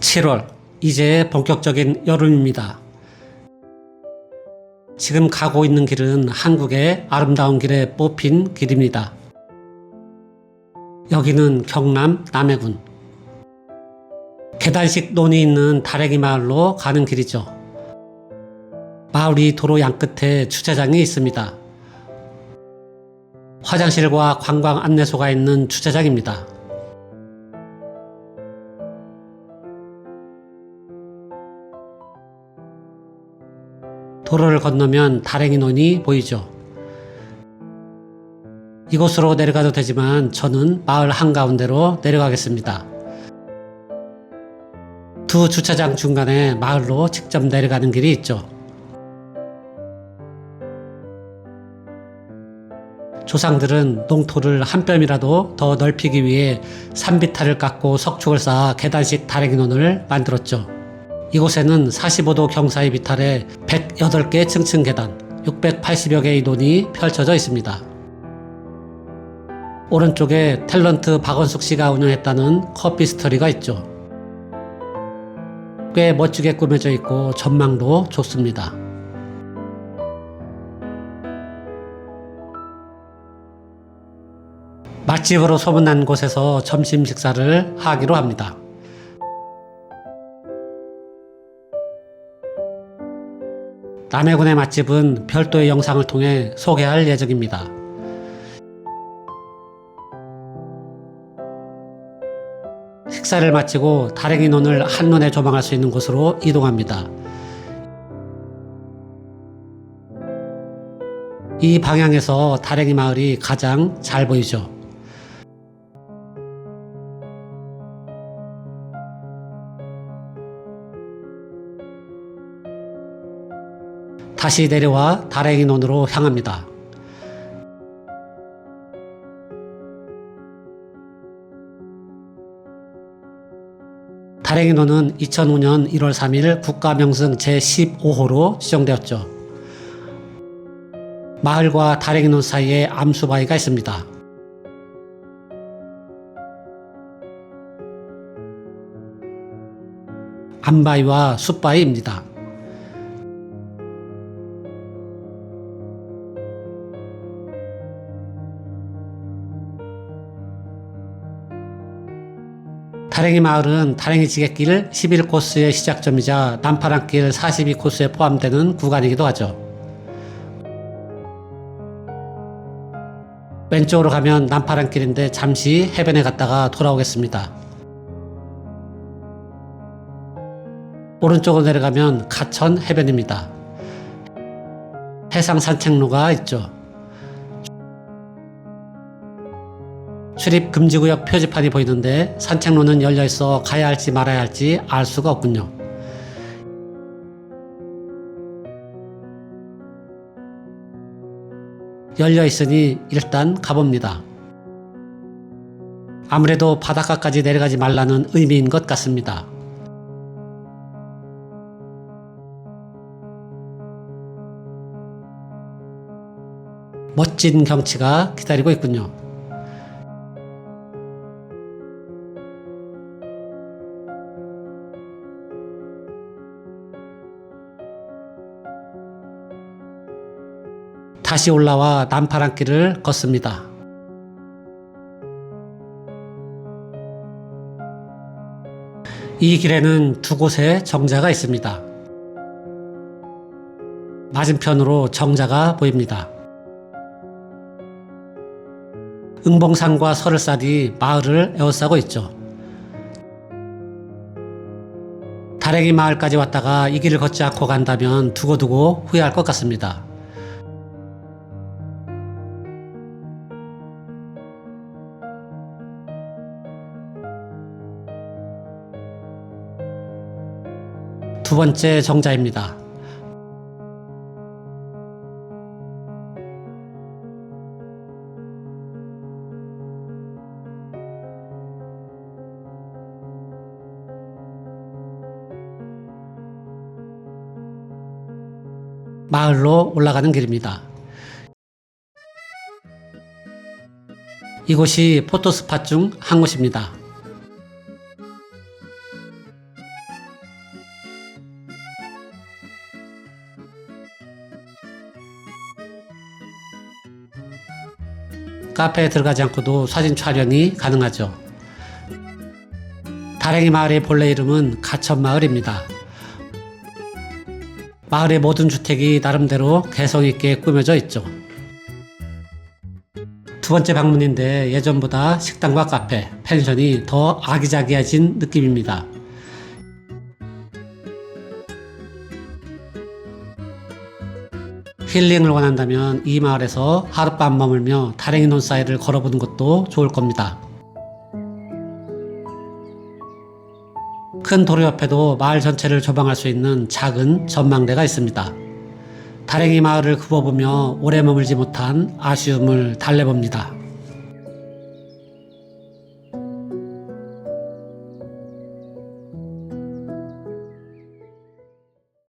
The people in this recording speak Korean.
7월 이제 본격적인 여름입니다. 지금 가고 있는 길은 한국의 아름다운 길에 뽑힌 길입니다. 여기는 경남 남해군. 계단식 논이 있는 다래기 마을로 가는 길이죠. 마을이 도로 양끝에 주차장이 있습니다. 화장실과 관광 안내소가 있는 주차장입니다. 도로를 건너면 다랭이 논이 보이죠. 이곳으로 내려가도 되지만 저는 마을 한가운데로 내려가겠습니다. 두 주차장 중간에 마을로 직접 내려가는 길이 있죠. 조상들은 농토를 한 뼘이라도 더 넓히기 위해 산비탈을 깎고 석축을 쌓아 계단식 다래기논을 만들었죠. 이곳에는 45도 경사의 비탈에 108개 층층 계단, 680여 개의 논이 펼쳐져 있습니다. 오른쪽에 탤런트 박원숙 씨가 운영했다는 커피 스토리가 있죠. 꽤 멋지게 꾸며져 있고 전망도 좋습니다. 맛집으로 소문난 곳에서 점심 식사를 하기로 합니다. 남해군의 맛집은 별도의 영상을 통해 소개할 예정입니다. 식사를 마치고 다랭이 논을 한눈에 조망할 수 있는 곳으로 이동합니다. 이 방향에서 다랭이 마을이 가장 잘 보이죠. 다시 내려와 다랭이 논으로 향합니다. 다랭이 논은 2005년 1월 3일 국가명승 제15호로 지정되었죠. 마을과 다랭이 논 사이에 암수바위가 있습니다. 암바위와 숯바위입니다. 다랭이 마을은 다랭이 지객길 11코스의 시작점이자 남파랑길 42코스에 포함되는 구간이기도 하죠. 왼쪽으로 가면 남파랑길인데 잠시 해변에 갔다가 돌아오겠습니다. 오른쪽으로 내려가면 가천 해변입니다. 해상 산책로가 있죠. 출입 금지구역 표지판이 보이는데 산책로는 열려 있어 가야 할지 말아야 할지 알 수가 없군요. 열려 있으니 일단 가봅니다. 아무래도 바닷가까지 내려가지 말라는 의미인 것 같습니다. 멋진 경치가 기다리고 있군요. 다시 올라와 남파랑길을 걷습니다. 이 길에는 두 곳에 정자가 있습니다. 맞은편으로 정자가 보입니다. 응봉산과 설을쌀이 마을을 에워싸고 있죠. 다랭이 마을까지 왔다가 이 길을 걷지 않고 간다면 두고두고 후회할 것 같습니다. 두 번째 정자입니다. 마을로 올라가는 길입니다. 이곳이 포토스팟 중 한 곳입니다. 카페에 들어가지 않고도 사진 촬영이 가능하죠. 다랭이 마을의 본래 이름은 가천마을입니다. 마을의 모든 주택이 나름대로 개성 있게 꾸며져 있죠. 두 번째 방문인데 예전보다 식당과 카페, 펜션이 더 아기자기해진 느낌입니다. 힐링을 원한다면 이 마을에서 하룻밤 머물며 다랭이 논 사이를 걸어보는 것도 좋을 겁니다. 큰 도로 옆에도 마을 전체를 조망할 수 있는 작은 전망대가 있습니다. 다랭이 마을을 굽어보며 오래 머물지 못한 아쉬움을 달래봅니다.